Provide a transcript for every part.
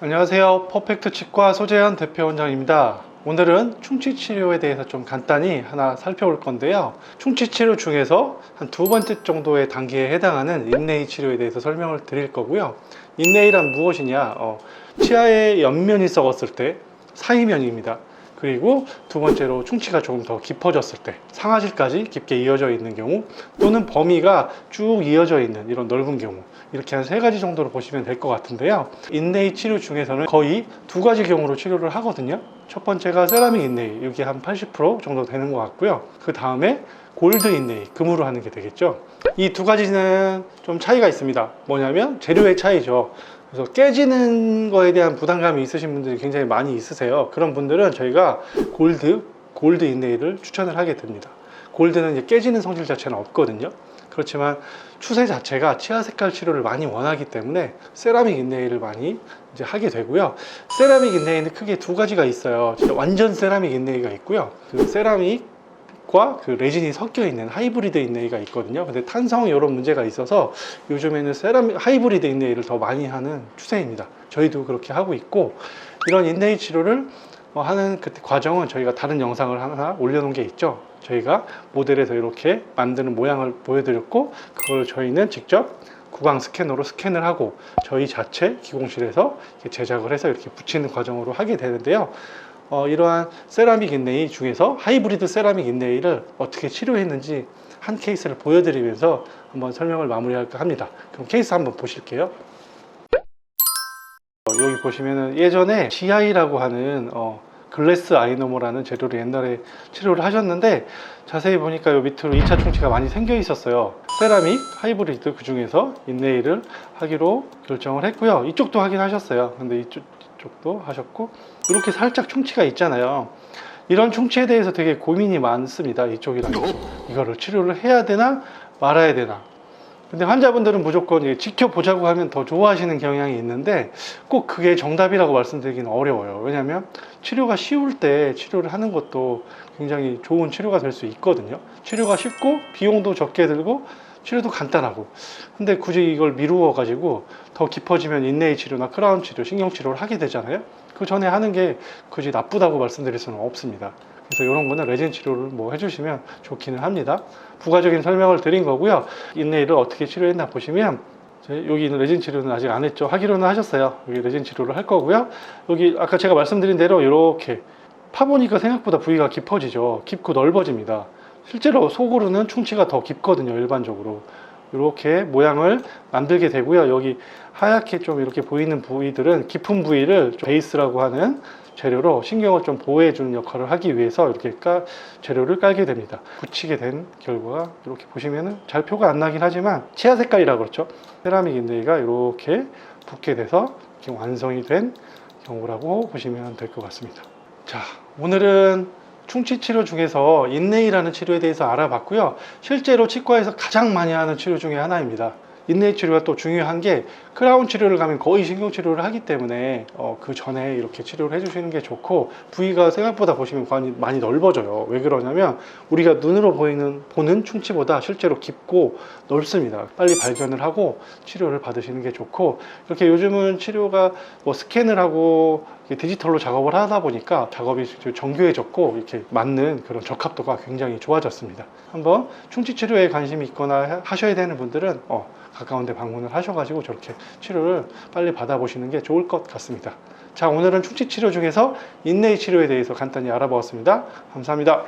안녕하세요. 퍼펙트 치과 소재현 대표 원장입니다. 오늘은 충치 치료에 대해서 좀 간단히 하나 살펴볼 건데요. 충치 치료 중에서 한 두 번째 정도의 단계에 해당하는 인레이 치료에 대해서 설명을 드릴 거고요. 인레이란 무엇이냐? 어, 치아의 옆면이 썩었을 때 사이면입니다. 그리고 두 번째로 충치가 조금 더 깊어졌을 때 상하실까지 깊게 이어져 있는 경우 또는 범위가 쭉 이어져 있는 이런 넓은 경우 이렇게 한 세 가지 정도로 보시면 될 것 같은데요. 인레이 치료 중에서는 거의 두 가지 경우로 치료를 하거든요. 첫 번째가 세라믹 인레이 이게 한80% 정도 되는 것 같고요. 그 다음에 골드 인레이 금으로 하는 게 되겠죠. 이 두 가지는 좀 차이가 있습니다. 뭐냐면 재료의 차이죠 그래서 깨지는 거에 대한 부담감이 있으신 분들이 굉장히 많이 있으세요. 그런 분들은 저희가 골드, 골드 인레이를 추천을 하게 됩니다. 골드는 이제 깨지는 성질 자체는 없거든요. 그렇지만 추세 자체가 치아 색깔 치료를 많이 원하기 때문에 세라믹 인레이를 많이 이제 하게 되고요. 세라믹 인레이는 크게 두 가지가 있어요. 진짜 완전 세라믹 인레이가 있고요. 그 세라믹 과그 레진이 섞여 있는 하이브리드 인레이가 있거든요. 근데 탄성 이런 문제가 있어서 요즘에는 세라믹 하이브리드 인레이를 더 많이 하는 추세입니다. 저희도 그렇게 하고 있고 이런 인레이 치료를 어, 하는 그 과정은 저희가 다른 영상을 하나 올려놓은 게 있죠. 저희가 모델에서 이렇게 만드는 모양을 보여드렸고 그걸 저희는 직접 구강 스캐너로 스캔을 하고 저희 자체 기공실에서 제작을 해서 이렇게 붙이는 과정으로 하게 되는데요. 어, 이러한 세라믹 인레이 중에서 하이브리드 세라믹 인레이를 어떻게 치료했는지 한 케이스를 보여드리면서 한번 설명을 마무리할까 합니다. 그럼 케이스 한번 보실게요. 어, 여기 보시면은 예전에 GI라고 하는 어, 글래스 아이노모라는 재료를 옛날에 치료를 하셨는데 자세히 보니까 요 밑으로 2차 충치가 많이 생겨 있었어요. 세라믹 하이브리드 그 중에서 인레이를 하기로 결정을 했고요. 이쪽도 하긴 하셨어요. 근데 이쪽, 이 쪽도 하셨고 이렇게 살짝 충치가 있잖아요. 이런 충치에 대해서 되게 고민이 많습니다. 이쪽이랑 이쪽. 이거를 치료를 해야 되나 말아야 되나. 근데 환자분들은 무조건 지켜보자고 하면 더 좋아하시는 경향이 있는데 꼭 그게 정답이라고 말씀드리기는 어려워요. 왜냐하면 치료가 쉬울 때 치료를 하는 것도 굉장히 좋은 치료가 될 수 있거든요. 치료가 쉽고 비용도 적게 들고 치료도 간단하고 근데 굳이 이걸 미루어 가지고 더 깊어지면 인레이 치료나 크라운 치료, 신경 치료를 하게 되잖아요. 그 전에 하는 게 굳이 나쁘다고 말씀드릴 수는 없습니다. 그래서 이런 거는 레진 치료를 뭐 해주시면 좋기는 합니다. 부가적인 설명을 드린 거고요. 인레이를 어떻게 치료했나 보시면 제- 여기 있는 레진 치료는 아직 안 했죠. 하기로는 하셨어요. 여기 레진 치료를 할 거고요. 여기 아까 제가 말씀드린 대로 이렇게 파보니까 생각보다 부위가 깊어지죠. 깊고 넓어집니다. 실제로 속으로는 충치가 더 깊거든요. 일반적으로. 이렇게 모양을 만들게 되고요. 여기 하얗게 좀 이렇게 보이는 부위들은 깊은 부위를 좀 베이스라고 하는 재료로 신경을 좀 보호해 주는 역할을 하기 위해서 이렇게 깔, 재료를 깔게 됩니다. 붙이게 된 결과가 이렇게 보시면은 잘 표가 안 나긴 하지만 치아 색깔이라고 그렇죠. 세라믹 인레이가 이렇게 붙게 돼서 이렇게 완성이 된 경우라고 보시면 될 것 같습니다. 자, 오늘은 충치 치료 중에서 인레이라는 치료에 대해서 알아봤고요. 실제로 치과에서 가장 많이 하는 치료 중에 하나입니다. 인레이 치료가 또 중요한 게 크라운 치료를 가면 거의 신경 치료를 하기 때문에 어, 그 전에 이렇게 치료를 해주시는 게 좋고 부위가 생각보다 보시면 많이, 넓어져요. 왜 그러냐면 우리가 눈으로 보이는 보는 충치보다 실제로 깊고 넓습니다. 빨리 발견을 하고 치료를 받으시는 게 좋고 이렇게 요즘은 치료가 뭐 스캔을 하고 디지털로 작업을 하다 보니까 작업이 좀 정교해졌고 이렇게 맞는 그런 적합도가 굉장히 좋아졌습니다. 한번 충치 치료에 관심이 있거나 하- 하셔야 되는 분들은 어, 가까운 데 방문을 하셔가지고 저렇게 치료를 빨리 받아보시는 게 좋을 것 같습니다. 자, 오늘은 충치 치료 중에서 인레이 치료에 대해서 간단히 알아보았습니다. 감사합니다.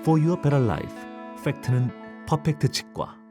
For your better life. 팩트는 퍼펙트 치과.